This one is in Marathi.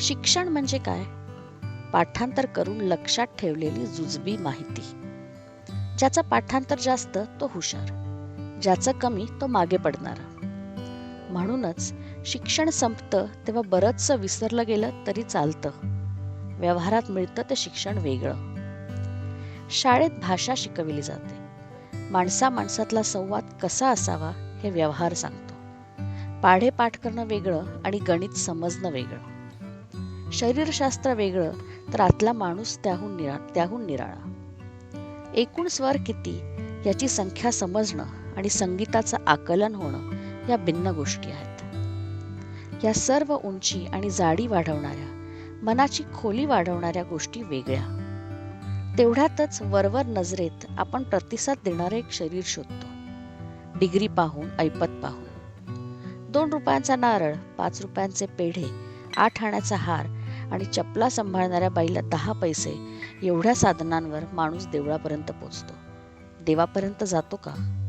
शिक्षण म्हणजे काय? पाठांतर करून लक्षात ठेवलेली जुजबी माहिती. ज्याचं पाठांतर जास्त तो हुशार. ज्याचं कमी तो मागे पडणारा. म्हणूनच शिक्षण संपतं तेव्हा बरंचसं विसरलं गेलं तरी चालतं. व्यवहारात मिळतं ते शिक्षण वेगळं. शाळेत भाषा शिकविली जाते. माणसा माणसातला संवाद कसा असावा हे व्यवहार सांगतो. पाढे पाठ करणं वेगळं आणि गणित समजणं वेगळं. शरीरशास्त्र वेगळं तर आतला माणूस त्याहून निरा त्याहून निराळा. एकूण स्वर किती याची संख्या समजणं आणि संगीताचं आकलन होणं या भिन्न गोष्टी आहेत. या सर्व उंची आणि जाडी वाढवणाऱ्या मनाची खोली वाढवणाऱ्या गोष्टी वेगळ्या. तेवढ्यातच वरवर नजरेत आपण प्रतिसाद देणारे एक शरीर शोधतो. डिग्री पाहून ऐपत पाहून. दोन रुपयांचा नारळ पाच रुपयांचे पेढे आठ आण्याचा हार आणि चपला सांभाळणाऱ्या बाईला दहा पैसे एवढ्या साधनांवर माणूस देवळापर्यंत पोचतो. देवापर्यंत जातो का?